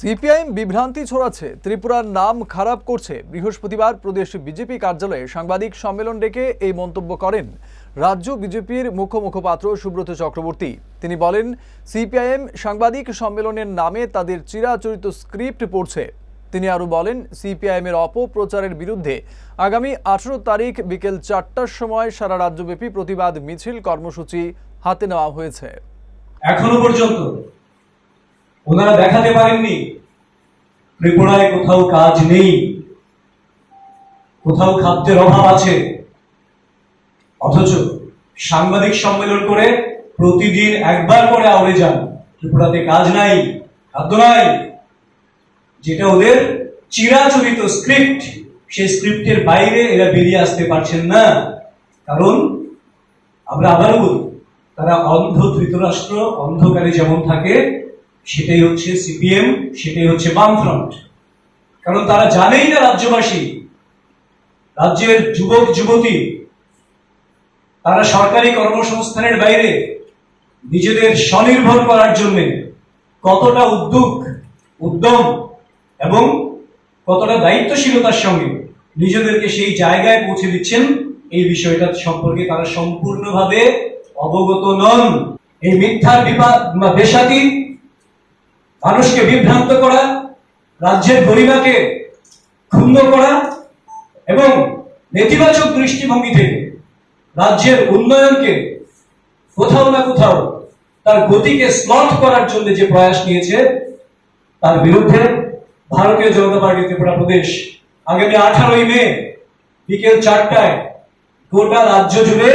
CPIM বিভ্রান্তি ছড়াচ্ছে, ত্রিপুরার নাম খারাপ করছে। বৃহস্পতিবার প্রদেশ বিজেপি কার্যালয়ে সাংবাদিক সম্মেলন ডেকে এই মন্তব্য করেন রাজ্য বিজেপির মুখ্য মুখপাত্র সুব্রত চক্রবর্তী। তিনি বলেন, সিপিআইএম সাংবাদিক সম্মেলনের নামে তাদের চিরাচরিত স্ক্রিপ্ট পড়ছে। তিনি আরও বলেন, সিপিআইএমের অপপ্রচারের বিরুদ্ধে আগামী আঠেরো তারিখ বিকেল চারটার সময় সারা রাজ্যব্যাপী প্রতিবাদ মিছিল কর্মসূচি হাতে নেওয়া হয়েছে। এখনও পর্যন্ত ওনারা দেখাতে পারেননি। ত্রিপুরায় কোথাও কাজ নেই। কোথাও খাদ্যের অভাব আছে। অথচ সাংবাদিক সম্মেলন করে প্রতিদিন একবার করে আউড়ে যান। ত্রিপুরাতে কাজ নাই, খাদ্য নাই। যেটা ওদের চিরাচরিত স্ক্রিপ্ট, সেই স্ক্রিপ্টের বাইরে এরা বেরিয়ে আসতে পারছেন না। কারণ আমরা আবারও বলি, তারা অন্ধ ধৃতরাষ্ট্র, অন্ধকারে যেমন থাকে সেটাই হচ্ছে সিপিএম, সেটাই হচ্ছে বামফ্রন্ট। কারণ তারা জানেই না রাজ্যবাসী, রাজ্যের যুবক, যুবতী, তারা সরকারি কর্মসংস্থানের বাইরে নিজেদের স্বনির্ভর করার জন্য কতটা উদ্যোগ, উদ্যম এবং কতটা দায়িত্বশীলতার সঙ্গে নিজেদেরকে সেই জায়গায় পৌঁছে দিচ্ছেন, এই বিষয়টা সম্পর্কে তারা সম্পূর্ণভাবে অবগত নন। এই মিথ্যার বিপাদ বা বেসাতি মানুষকে বিভ্রান্ত করা, রাজ্যের গরিমাকে ক্ষুণ্ণ করা এবং নেতিবাচক দৃষ্টিভঙ্গি থেকে রাজ্যের উন্নয়নকে কোথাও না কোথাও তার গতিকে স্লট করার জন্য যে প্রয়াস নিয়েছে, তার বিরুদ্ধে ভারতীয় জনতা পার্টি ত্রিপুরা প্রদেশ আগামী আঠারোই মে বিকেল চারটায় গোটা রাজ্য জুড়ে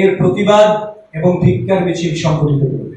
এর প্রতিবাদ এবং ধিক্কার মিছিল সংগঠিত হবে